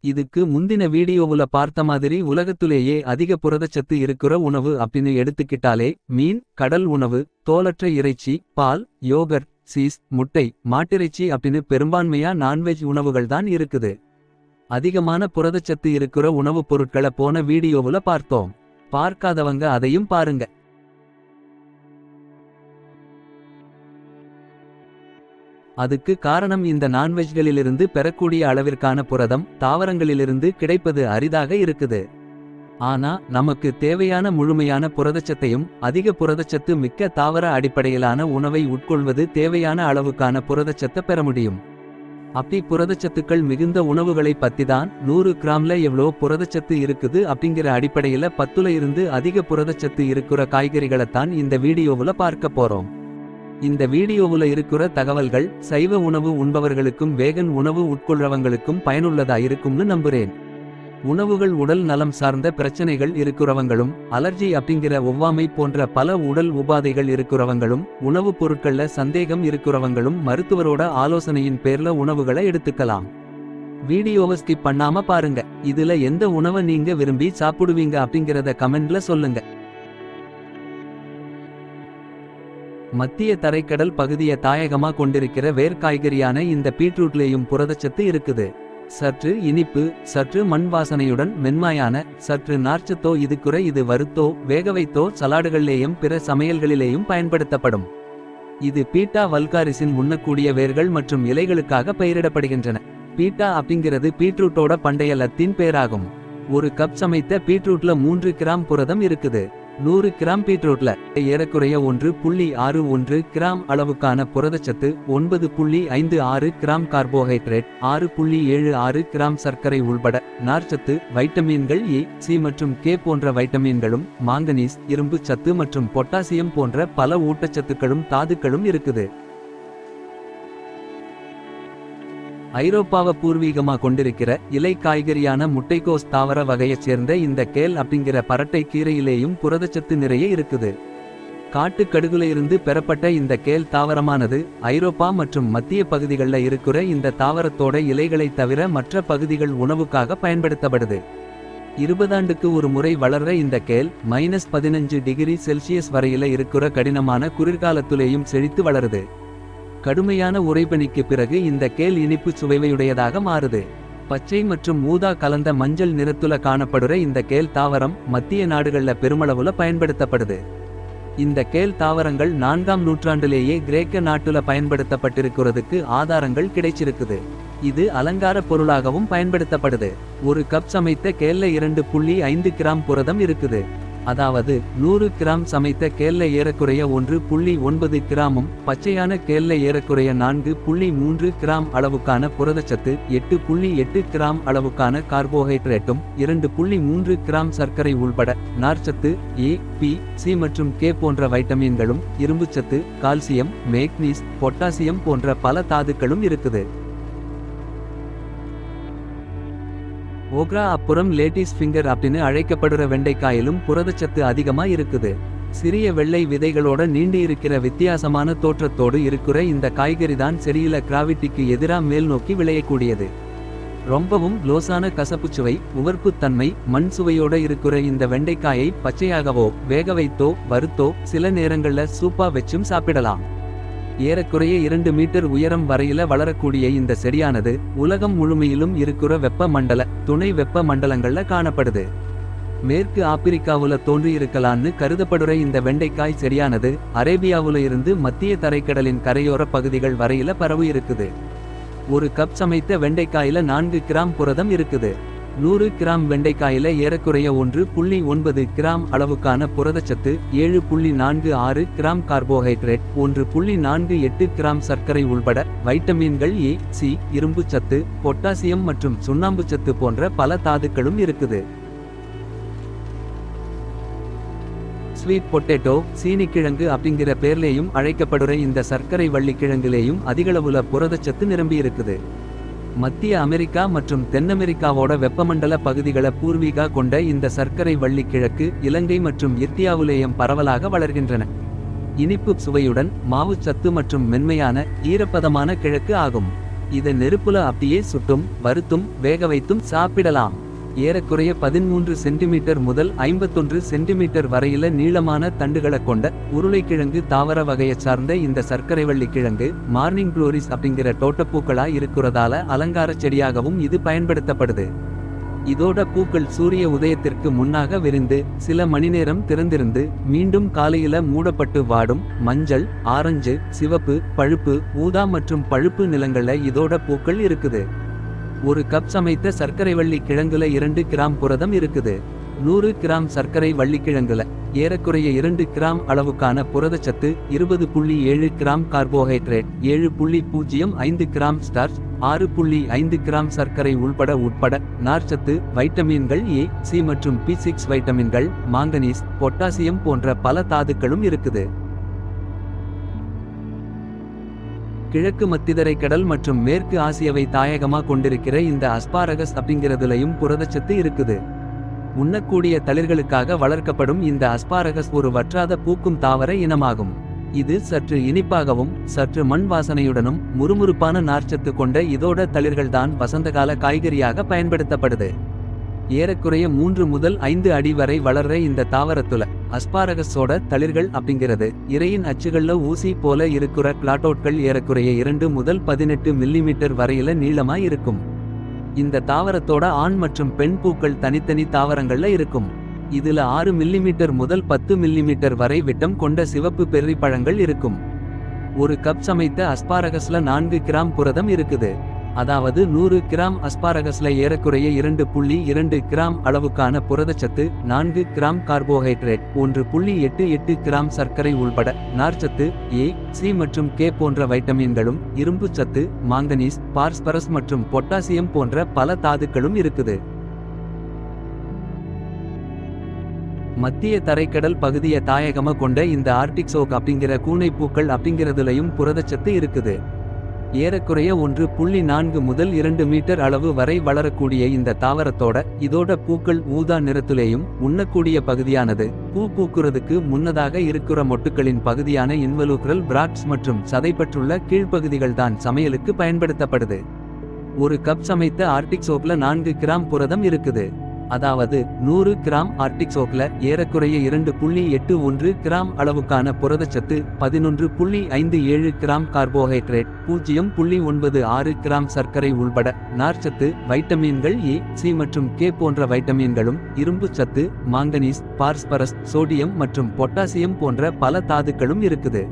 இதுக்கு முந்தின வீடியோவுல பார்த்த மாதிரி உலகத்துலேயே அதிக புரதச்சத்து இருக்கிற உணவு அப்படின்னு எடுத்துக்கிட்டாலே மீன் கடல் உணவு தோலற்ற இறைச்சி பால் யோகர்ட் சீஸ் முட்டை மாட்டிறைச்சி அப்படின்னு பெரும்பான்மையா நான்வெஜ் உணவுகள் தான் இருக்குது. அதிகமான புரதச்சத்து இருக்கிற உணவுப் பொருட்களை போன வீடியோவுல பார்த்தோம். பார்க்காதவங்க அதையும் பாருங்க. அதுக்கு காரணம் இந்த நான்வெஜ்களிலிருந்து பெறக்கூடிய அளவிற்கான புரதம் தாவரங்களிலிருந்து கிடைப்பது அரிதாக இருக்குது. ஆனா நமக்கு தேவையான முழுமையான புரதச்சத்தையும் அதிக புரதச்சத்து மிக்க தாவர அடிப்படையிலான உணவை உட்கொள்வது தேவையான அளவுக்கான புரதச்சத்தை பெற முடியும். அப்படி புரதச்சத்துக்கள் மிகுந்த உணவுகளை பத்தி தான் நூறு கிராம்ல எவ்வளோ புரதச்சத்து இருக்குது அப்படிங்கிற அடிப்படையில பத்துல இருந்து அதிக புரதச்சத்து இருக்கிற காய்கறிகளைத்தான் இந்த வீடியோவில் பார்க்க போறோம். இந்த வீடியோவுல இருக்கிற தகவல்கள் சைவ உணவு உண்பவர்களுக்கும் வேகன் உணவு உட்கொள்றவங்களுக்கும் பயனுள்ளதா இருக்கும்னு நம்புறேன். உணவுகள் உடல் நலம் சார்ந்த பிரச்சனைகள் இருக்கிறவங்களும் அலர்ஜி அப்படிங்கிற ஒவ்வாமை போன்ற பல உடல் உபாதைகள் இருக்கிறவங்களும் உணவுப் பொருட்கள்ல சந்தேகம் இருக்கிறவங்களும் மருத்துவரோட ஆலோசனையின் பேர்ல உணவுகளை எடுத்துக்கலாம். வீடியோவை ஸ்கிப் பண்ணாம பாருங்க. இதுல எந்த உணவை நீங்க விரும்பி சாப்பிடுவீங்க அப்படிங்கறத கமெண்ட்ல சொல்லுங்க. மத்திய தரைக்கடல் பகுதியை தாயகமாக கொண்டிருக்கிற வேர்க்காய்கறியான இந்த பீட்ரூட்லேயும் புரதச்சத்து இருக்குது. சற்று இனிப்பு சற்று மண் வாசனையுடன் மென்மையான சற்று நார்ச்சத்தோ இதுக்குற இது வறுத்தோ வேக வைத்தோ சலாடுகளிலேயும் பிற சமையல்களிலேயும் பயன்படுத்தப்படும். இது பீட்டா வல்காரிசின் உண்ணக்கூடிய வேர்கள் மற்றும் இலைகளுக்காக பெயரிடப்படுகின்றன. பீட்டா அப்படிங்கிறது பீட்ரூட்டோட பண்டைய லத்தீன் பேராகும். ஒரு கப் சமைத்த பீட்ரூட்ல மூன்று கிராம் புரதம் இருக்குது. நூறு கிராம் பீட்ரூட்ல ஏறக்குறைய ஒன்று புள்ளி ஆறு ஒன்று கிராம் அளவுக்கான புரதச்சத்து ஒன்பது புள்ளி ஐந்து ஆறு கிராம் கார்போஹைட்ரேட் ஆறு புள்ளி ஏழு ஆறு கிராம் சர்க்கரை உள்பட நார்ச்சத்து வைட்டமின்கள் ஏ சி மற்றும் கே போன்ற வைட்டமின்களும் மாங்கனீஸ் இரும்பு சத்து மற்றும் பொட்டாசியம் போன்ற பல ஊட்டச்சத்துக்களும் தாதுக்களும் இருக்குது. ஐரோப்பாவை பூர்வீகமா கொண்டிருக்கிற இலை காய்கறியான முட்டைக்கோஸ் தாவர வகையைச் சேர்ந்த இந்த கேல் அப்படிங்கிற பரட்டை கீரையிலேயும் புரதச்சத்து நிறைய இருக்குது. காட்டு கடுகுல இருந்து பெறப்பட்ட இந்த கேல் தாவரமானது ஐரோப்பா மற்றும் மத்திய பகுதிகளில் இருக்கிற இந்த தாவரத்தோட இலைகளை தவிர மற்ற பகுதிகள் உணவுக்காக பயன்படுத்தப்படுது. இருபதாண்டுக்கு ஒரு முறை வளர்ற இந்த கேல் மைனஸ் பதினஞ்சு டிகிரி செல்சியஸ் வரையில இருக்கிற கடினமான குளிர்காலத்துலேயும் செழித்து வளருது. கடுமையான உறைபனிக்கு பிறகு இந்த கேல் இனிப்பு சுவைவையுடையதாக மாறுது. பச்சை மற்றும் ஊதா கலந்த மஞ்சள் நிறத்துல காணப்படுற இந்த கேல் தாவரம் மத்திய நாடுகள்ல பெருமளவுல பயன்படுத்தப்படுது. இந்த கேல் தாவரங்கள் நான்காம் நூற்றாண்டிலேயே கிரேக்க நாட்டுல பயன்படுத்தப்பட்டிருக்கிறதுக்கு ஆதாரங்கள் கிடைச்சிருக்குது. இது அலங்கார பொருளாகவும் பயன்படுத்தப்படுது. ஒரு கப் சமைத்த கேல்ல இரண்டு புள்ளி ஐந்து கிராம் புரதம் இருக்குது. அதாவது நூறு கிராம் சமைத்த கேல்ல ஏறக்குறைய ஒன்று புள்ளி ஒன்பது கிராமும் பச்சையான கேல்ல ஏறக்குறைய நான்கு புள்ளி மூன்று கிராம் அளவுக்கான புரதச்சத்து எட்டு புள்ளி எட்டு கிராம் அளவுக்கான கார்போஹைட்ரேட்டும் இரண்டு புள்ளி மூன்று கிராம் சர்க்கரை உள்பட நார்ச்சத்து ஏ பி சி மற்றும் கே போன்ற வைட்டமின்களும் இரும்புச்சத்து கால்சியம் மேக்னீஸ் பொட்டாசியம் போன்ற பல தாதுக்களும் இருக்குது. ஓக்ரா அப்புறம் லேட்டிஸ் ஃபிங்கர் அப்படின்னு அழைக்கப்படுற வெண்டைக்காயிலும் புரதச்சத்து அதிகமா இருக்குது. சிறிய வெள்ளை விதைகளோட நீண்டு இருக்கிற வித்தியாசமான தோற்றத்தோடு இருக்கிற இந்த காய்கறி தான் செடியில கிராவிட்டிக்கு எதிராக மேல் நோக்கி விளையக்கூடியது. ரொம்பவும் லோசான கசப்புச்சுவை உவர்ப்புத்தன்மை மண் சுவையோட இருக்கிற இந்த வெண்டைக்காயை பச்சையாகவோ வேக வைத்தோ வறுத்தோ சில நேரங்கள்ல சூப்பா வச்சும் சாப்பிடலாம். ஏறக்குறைய இரண்டு மீட்டர் உயரம் வரையில வளரக்கூடிய இந்த செடியானது உலகம் முழுமையிலும் இருக்கிற வெப்ப மண்டல துணை வெப்ப மண்டலங்கள்ல காணப்படுது. மேற்கு ஆப்பிரிக்காவுல தோன்றியிருக்கலான்னு கருதப்படுற இந்த வெண்டைக்காய் செடியானது அரேபியாவுல இருந்து மத்திய தரைக்கடலின் கரையோர பகுதிகள் வரையில பரவு இருக்குது. ஒரு கப் சமைத்த வெண்டைக்காயில நான்கு கிராம் புரதம் இருக்குது. நூறு கிராம் வெண்டைக்காயில ஏறக்குறைய ஒன்று புள்ளி ஒன்பது கிராம் அளவுக்கான புரதச்சத்து ஏழு புள்ளி நான்கு ஆறு கிராம் கார்போஹைட்ரேட் ஒன்று புள்ளி நான்கு எட்டு கிராம் சர்க்கரை உள்பட வைட்டமின்கள் ஏ சி இரும்பு சத்து பொட்டாசியம் மற்றும் சுண்ணாம்பு சத்து போன்ற பல தாதுக்களும் இருக்குது. ஸ்வீட் பொட்டேட்டோ சீனிக்கிழங்கு அப்படிங்கிற பேர்லேயும் அழைக்கப்படுற இந்த சர்க்கரை வள்ளிக்கிழங்குலேயும் அதிகளவுல புரதச்சத்து நிரம்பி இருக்குது மத்திய அமெரிக்கா மற்றும் தென்னமெரிக்காவோட வெப்பமண்டல பகுதிகளை பூர்வீகா கொண்ட இந்த சர்க்கரை வள்ளி கிழக்கு இலங்கை மற்றும் இந்தியாவுலேயும் பரவலாக வளர்கின்றன. இனிப்பு சுவையுடன் மாவுச்சத்து மற்றும் மென்மையான ஈரப்பதமான கிழக்கு ஆகும். இது நெருப்புல அப்படியே சுட்டும் வறுத்தும் வேக வைத்தும் சாப்பிடலாம். ஏறக்குறைய பதிமூன்று சென்டிமீட்டர் முதல் ஐம்பத்தொன்று சென்டிமீட்டர் வரையில நீளமான தண்டுகளை கொண்ட உருளைக்கிழங்கு தாவர வகையைச் சார்ந்த இந்த சர்க்கரைவள்ளி கிழங்கு மார்னிங் குளோரிஸ் அப்படிங்கிற தோட்டப்பூக்களா இருக்கிறதால அலங்கார செடியாகவும் இது பயன்படுத்தப்படுது. இதோட பூக்கள் சூரிய உதயத்திற்கு முன்னாக விரிந்து சில மணிநேரம் திறந்திருந்து மீண்டும் காலையில மூடப்பட்டு வாடும் மஞ்சள் ஆரஞ்சு சிவப்பு பழுப்பு ஊதா மற்றும் பழுப்பு நிலங்கள்ல இதோட பூக்கள் இருக்குது. ஒரு கப் சமைத்த சர்க்கரை வள்ளி கிழங்குல இரண்டு கிராம் புரதம் இருக்குது. நூறு கிராம் சர்க்கரை வள்ளிக்கிழங்குல ஏறக்குறைய இரண்டு கிராம் அளவுக்கான புரதச்சத்து இருபது புள்ளி ஏழு கிராம் கார்போஹைட்ரேட் ஏழு புள்ளி பூஜ்ஜியம் ஐந்து கிராம் ஸ்டார்ச் ஆறு புள்ளி ஐந்து கிராம் சர்க்கரை உள்பட உட்பட நார்ச்சத்து வைட்டமின்கள் ஏ சி மற்றும் பி சிக்ஸ் வைட்டமின்கள் மாங்கனீஸ் பொட்டாசியம் போன்ற பல தாதுக்களும் இருக்குது. கிழக்கு மத்திதரை கடல் மற்றும் மேற்கு ஆசியவை தாயகமாக கொண்டிருக்கிற இந்த அஸ்பாரகஸ் அப்படிங்கிறதுலையும் புரதச்சத்து இருக்குது. உண்ணக்கூடிய தளிர்களுக்காக வளர்க்கப்படும் இந்த அஸ்பாரகஸ் ஒரு வற்றாத பூக்கும் தாவர இனமாகும். இது சற்று இனிப்பாகவும் சற்று மண் வாசனையுடனும் முறுமுறுப்பான நார்ச்சத்து கொண்ட இதோட தளிர்கள்தான் வசந்தகால காய்கறியாக பயன்படுத்தப்படுது. ஏறக்குறைய மூன்று முதல் ஐந்து அடி வரை வளர்ற இந்த தாவரத்துல அஸ்பாரகஸோட தளிர்கள் அப்படிங்கிறது. இரையின் அச்சுகள்ல ஊசி போல இருக்கிற பிளாட்டோட்கள் ஏறக்குறைய இரண்டு முதல் பதினெட்டு மில்லிமீட்டர் வரையில நீளமா இருக்கும். இந்த தாவரத்தோட ஆண் மற்றும் பெண் பூக்கள் தனித்தனி தாவரங்கள்ல இருக்கும். இதுல ஆறு மில்லிமீட்டர் முதல் பத்து மில்லிமீட்டர் வரை விட்டம் கொண்ட சிவப்பு பெர்ரி பழங்கள் இருக்கும். ஒரு கப் சமைத்த அஸ்பாரகஸ்ல நான்கு கிராம் புரதம் இருக்குது. அதாவது நூறு கிராம் அஸ்பாரகஸ்ல ஏறக்குறைய இரண்டு புள்ளி இரண்டு கிராம் அளவுக்கான புரதச்சத்து நான்கு கிராம் கார்போஹைட்ரேட் ஒன்று புள்ளி எட்டு எட்டு கிராம் சர்க்கரை உள்பட நார்ச்சத்து ஏ சி மற்றும் கே போன்ற வைட்டமின்களும் இரும்பு சத்து மாங்கனீஸ் பாஸ்பரஸ் மற்றும் பொட்டாசியம் போன்ற பல தாதுக்களும் இருக்குது. மத்திய தரைக்கடல் பகுதியை தாயகமாக கொண்ட இந்த ஆர்டிக் சோக் அப்படிங்கிற கூனைப்பூக்கள் அப்படிங்கிறதுலையும் புரதச்சத்து இருக்குது. ஏறக்குறைய ஒன்று புள்ளி நான்கு முதல் இரண்டு மீட்டர் அளவு வரை வளரக்கூடிய இந்த தாவரத்தோட இதோட பூக்கள் ஊதா நிறத்திலேயும் உண்ணக்கூடிய பகுதியானது. பூ பூக்குறதுக்கு முன்னதாக இருக்கிற மொட்டுக்களின் பகுதியான இன்வலூக்ரல் பிராக்ஸ் மற்றும் சதைப்பற்றுள்ள கீழ்ப்பகுதிகள் தான் சமையலுக்கு பயன்படுத்தப்படுது. ஒரு கப் சமைத்த ஆர்டிக் சோப்ல நான்கு கிராம் புரதம் இருக்குது. அதாவது நூறு கிராம் ஆர்டிக் சோக்ல ஏறக்குறைய இரண்டு புள்ளி எட்டு ஒன்று கிராம் அளவுக்கான புரதச்சத்து பதினொன்று புள்ளி ஐந்து ஏழு கிராம் கார்போஹைட்ரேட் பூஜ்ஜியம் புள்ளி ஒன்பது ஆறு கிராம் சர்க்கரை உள்பட நார்ச்சத்து வைட்டமின்கள் ஏ சி மற்றும் கே போன்ற வைட்டமின்களும் இரும்பு சத்து மாங்கனீஸ் பாஸ்பரஸ் சோடியம் மற்றும் பொட்டாசியம் போன்ற பல தாதுக்களும் இருக்குது.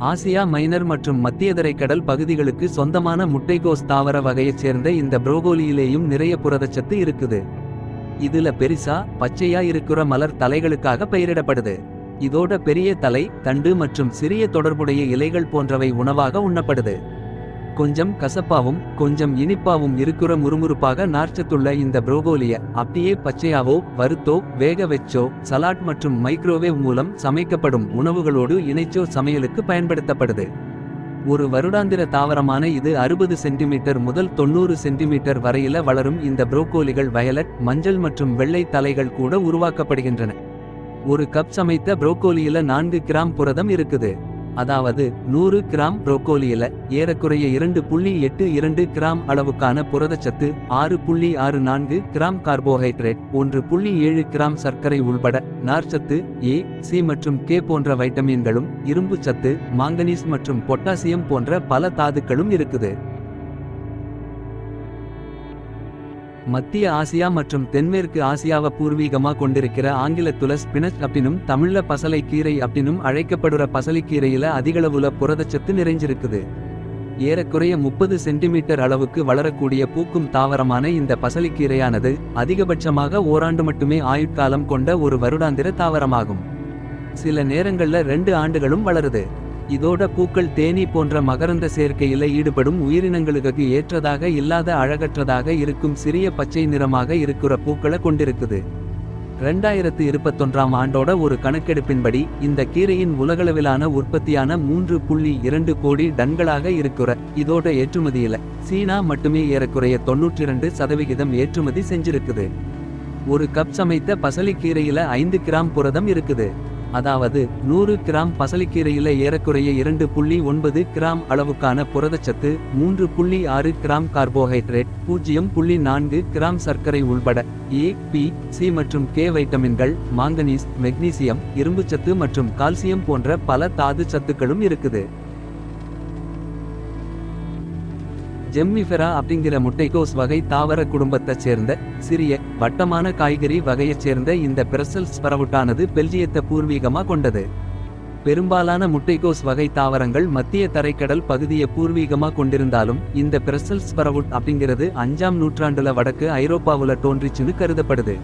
ஆசியா மைனர் மற்றும் மத்தியதரை கடல் பகுதிகளுக்கு சொந்தமான முட்டைகோஸ் தாவர வகையைச் சேர்ந்த இந்த புரோகோலியிலேயும் நிறைய புரதச்சத்து இருக்குது. இதுல பெரிசா பச்சையா இருக்கிற மலர் தலைகளுக்காக பெயரிடப்படுது. இதோட பெரிய தலை தண்டு மற்றும் சிறிய தொடர்புடைய இலைகள் போன்றவை உணவாக உண்ணப்படுது. கொஞ்சம் கசப்பாவும் கொஞ்சம் இனிப்பாவும் இருக்கிற முறுமுறுப்பாக நார்ச்சத்துள்ள இந்த புரோகோலிய அப்படியே பச்சையாவோ வறுத்தோ வேக வச்சோ சலாட் மற்றும் மைக்ரோவேவ் மூலம் சமைக்கப்படும் உணவுகளோடு இணைச்சோ சமையலுக்கு பயன்படுத்தப்படுது. ஒரு வருடாந்திர தாவரமான இது அறுபது சென்டிமீட்டர் முதல் தொண்ணூறு சென்டிமீட்டர் வரையில வளரும் இந்த புரோக்கோலிகள் வயலட் மஞ்சள் மற்றும் வெள்ளை தலைகள் கூட உருவாக்கப்படுகின்றன. ஒரு கப் சமைத்த புரோக்கோலியில நான்கு கிராம் புரதம் இருக்குது. அதாவது நூறு கிராம் புரோக்கோலியில ஏறக்குறைய இரண்டு புள்ளி எட்டு இரண்டு கிராம் அளவுக்கான புரதச்சத்து ஆறு புள்ளி ஆறு நான்கு கிராம் கார்போஹைட்ரேட் ஒன்று புள்ளி ஏழு கிராம் சர்க்கரை உள்பட நார்ச்சத்து ஏ சி மற்றும் கே போன்ற வைட்டமின்களும் இரும்பு சத்து மாங்கனீஸ் மற்றும் பொட்டாசியம் போன்ற பல தாதுக்களும் இருக்குது. மத்திய ஆசியா மற்றும் தென்மேற்கு ஆசியாவை பூர்வீகமாக கொண்டிருக்கிற ஆங்கிலத்துல ஸ்பினச் அப்படினும் தமிழ்ல பசலை கீரை அப்படினும் அழைக்கப்படுற பசலைக்கீரையில அதிகளவுல புரதச்சத்து நிறைஞ்சிருக்குது. ஏறக்குறைய முப்பது சென்டிமீட்டர் அளவுக்கு வளரக்கூடிய பூக்கும் தாவரமான இந்த பசலிக்கீரையானது அதிகபட்சமாக ஓராண்டு மட்டுமே ஆயுட்காலம் கொண்ட ஒரு வருடாந்திர தாவரமாகும். சில நேரங்கள்ல ரெண்டு ஆண்டுகளும் வளருது. இதோட பூக்கள் தேனீ போன்ற மகரந்த சேர்க்கையில ஈடுபடும் உயிரினங்களுக்கு ஏற்றதாக இல்லாத அழகற்றதாக இருக்கும் சிறிய பச்சை நிறமாக இருக்கிற பூக்களை கொண்டிருக்குது. ரெண்டாயிரத்து இருபத்தொன்றாம் ஆண்டோட ஒரு கணக்கெடுப்பின்படி இந்த கீரையின் உலகளவிலான உற்பத்தியான மூன்று புள்ளி இரண்டு கோடி டன்களாக இருக்கிற இதோட ஏற்றுமதியில சீனா மட்டுமே ஏறக்குறைய தொன்னூற்றி இரண்டு சதவிகிதம் ஏற்றுமதி செஞ்சிருக்குது. ஒரு கப் சமைத்த பசலிக்கீரையில ஐந்து கிராம் புரதம் இருக்குது. அதாவது நூறு கிராம் பசலிக்கீரையில ஏறக்குறைய இரண்டு புள்ளி ஒன்பது கிராம் அளவுக்கான புரதச்சத்து மூன்று புள்ளி ஆறு கிராம் கார்போஹைட்ரேட் பூஜ்ஜியம் புள்ளி நான்கு கிராம் சர்க்கரை உள்பட ஏ பி சி மற்றும் கே வைட்டமின்கள் மாங்கனீஸ் மெக்னீசியம் இரும்புச்சத்து மற்றும் கால்சியம் போன்ற பல தாது சத்துக்களும் இருக்குது. ஜெம்மிஃபெரா அப்படிங்கிற முட்டைகோஸ் வகை தாவர குடும்பத்தைச் சேர்ந்த சிறிய வட்டமான காய்கறி வகையைச் சேர்ந்த இந்த பிரசல்ஸ் பரவுட்டானது பெல்ஜியத்தை பூர்வீகமாக கொண்டது. பெரும்பாலான முட்டைகோஸ் வகை தாவரங்கள் மத்திய தரைக்கடல் பகுதியை பூர்வீகமாக கொண்டிருந்தாலும் இந்த பிரசல்ஸ் பரவுட் அப்படிங்கிறது அஞ்சாம் நூற்றாண்டுல வடக்கு ஐரோப்பாவுல தோன்றிச்சுன்னு கருதப்படுது.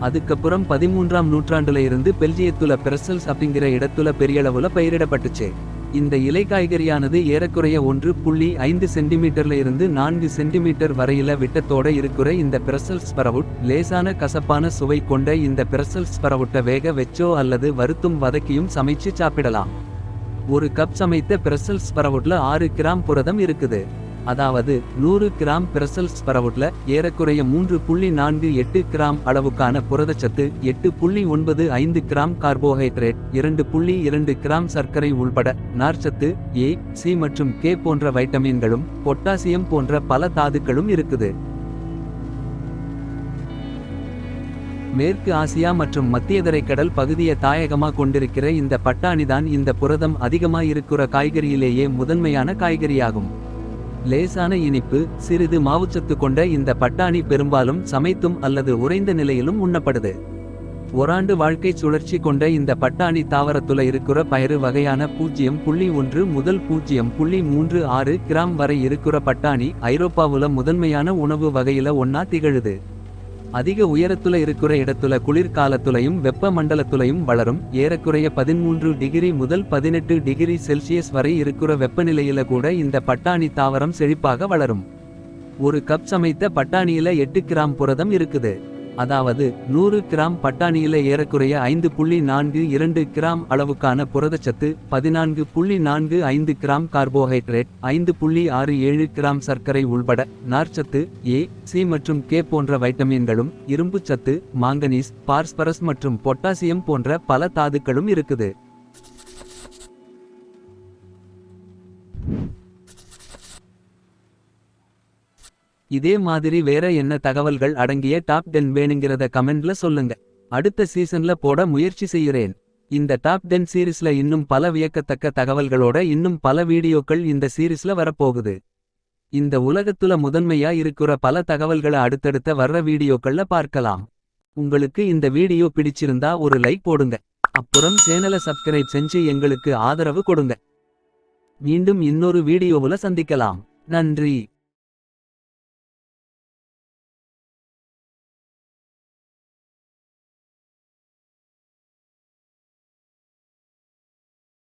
அதுக்கப்புறம் பதிமூன்றாம் நூற்றாண்டுல இருந்து பெல்ஜியத்துல பிரசல்ஸ் அப்படிங்கிற இடத்துல பெரியளவுல பயிரிடப்பட்டுச்சு. இந்த இலை காய்கறியானது ஏறக்குறைய ஒன்று புள்ளி ஐந்து சென்டிமீட்டர்ல இருந்து நான்கு சென்டிமீட்டர் வரையில விட்டத்தோட இருக்கிற இந்த பிரசல்ஸ் ஸ்பரவுட் லேசான கசப்பான சுவை கொண்ட இந்த பிரசல்ஸ் ஸ்பரவுட்டை வேக வெச்சோ அல்லது வறுத்தும் வதக்கியும் சமைச்சு சாப்பிடலாம். ஒரு கப் சமைத்த பிரசல்ஸ் ஸ்பரவுட்ல ஆறு கிராம் புரதம் இருக்குது. அதாவது நூறு கிராம் பிரசல்ஸ் பரவுட்ல ஏறக்குறைய மூன்று புள்ளி நான்கு எட்டு கிராம் அளவுக்கான புரதச்சத்து எட்டு புள்ளி ஒன்பது ஐந்து கிராம் கார்போஹைட்ரேட் இரண்டு புள்ளி இரண்டு கிராம் சர்க்கரை உள்பட நார்ச்சத்து ஏ சி மற்றும் கே போன்ற வைட்டமின்களும் பொட்டாசியம் போன்ற பல தாதுக்களும் இருக்குது. மேற்கு ஆசியா மற்றும் மத்திய தரைக்கடல் பகுதியை தாயகமாக கொண்டிருக்கிற இந்த பட்டாணிதான் இந்த புரதம் அதிகமாக இருக்கிற காய்கறியிலேயே முதன்மையான காய்கறியாகும். லேசான இனிப்பு சிறிது மாவுச்சத்து கொண்ட இந்த பட்டாணி பெரும்பாலும் சமைத்தும் அல்லது உறைந்த நிலையிலும் உண்ணப்படுது. ஓராண்டு வாழ்க்கை சுழற்சி கொண்ட இந்த பட்டாணி தாவரத்துல இருக்கிற பயிறு வகையான பூஜ்ஜியம் புள்ளி ஒன்று முதல் பூஜ்ஜியம் புள்ளி மூன்று ஆறு கிராம் வரை இருக்கிற பட்டாணி ஐரோப்பாவுல முதன்மையான உணவு வகையில ஒன்னா திகழுது. அதிக உயரத்துல இருக்கிற இடத்துல குளிர்காலத்துலையும் வெப்ப மண்டலத்துலையும் வளரும். ஏறக்குறைய பதிமூன்று டிகிரி முதல் பதினெட்டு டிகிரி செல்சியஸ் வரை இருக்கிற வெப்பநிலையில கூட இந்த பட்டாணி தாவரம் செழிப்பாக வளரும். ஒரு கப் சமைத்த பட்டாணியில எட்டு கிராம் புரதம் இருக்குது. அதாவது நூறு கிராம் பட்டாணியில ஏறக்குறைய ஐந்து புள்ளி நான்கு இரண்டு கிராம் அளவுக்கான புரதச்சத்து பதினான்கு புள்ளி நான்கு ஐந்து கிராம் கார்போஹைட்ரேட் ஐந்து புள்ளி ஆறு ஏழு கிராம் சர்க்கரை உள்பட நார்ச்சத்து ஏ சி மற்றும் கே போன்ற வைட்டமின்களும் இரும்புச்சத்து மாங்கனீஸ் பாஸ்பரஸ் மற்றும் பொட்டாசியம் போன்ற பல தாதுக்களும் இருக்குது. இதே மாதிரி வேற என்ன தகவல்கள் அடங்கிய டாப் டென் வேணுங்கிறத கமெண்ட்ல சொல்லுங்க. அடுத்த சீசன்ல போட முயற்சி செய்கிறேன். இந்த டாப் டென் சீரிஸ்ல இன்னும் பல வியக்கத்தக்க தகவல்களோட இன்னும் பல வீடியோக்கள் இந்த சீரிஸ்ல வரப்போகுது. இந்த உலகத்துல முதன்மையா இருக்கிற பல தகவல்களை அடுத்தடுத்த வர்ற வீடியோக்கள்ல பார்க்கலாம். உங்களுக்கு இந்த வீடியோ பிடிச்சிருந்தா ஒரு லைக் போடுங்க. அப்புறம் சேனலை சப்ஸ்கிரைப் செஞ்சு எங்களுக்கு ஆதரவு கொடுங்க. மீண்டும் இன்னொரு வீடியோவுல சந்திக்கலாம். நன்றி.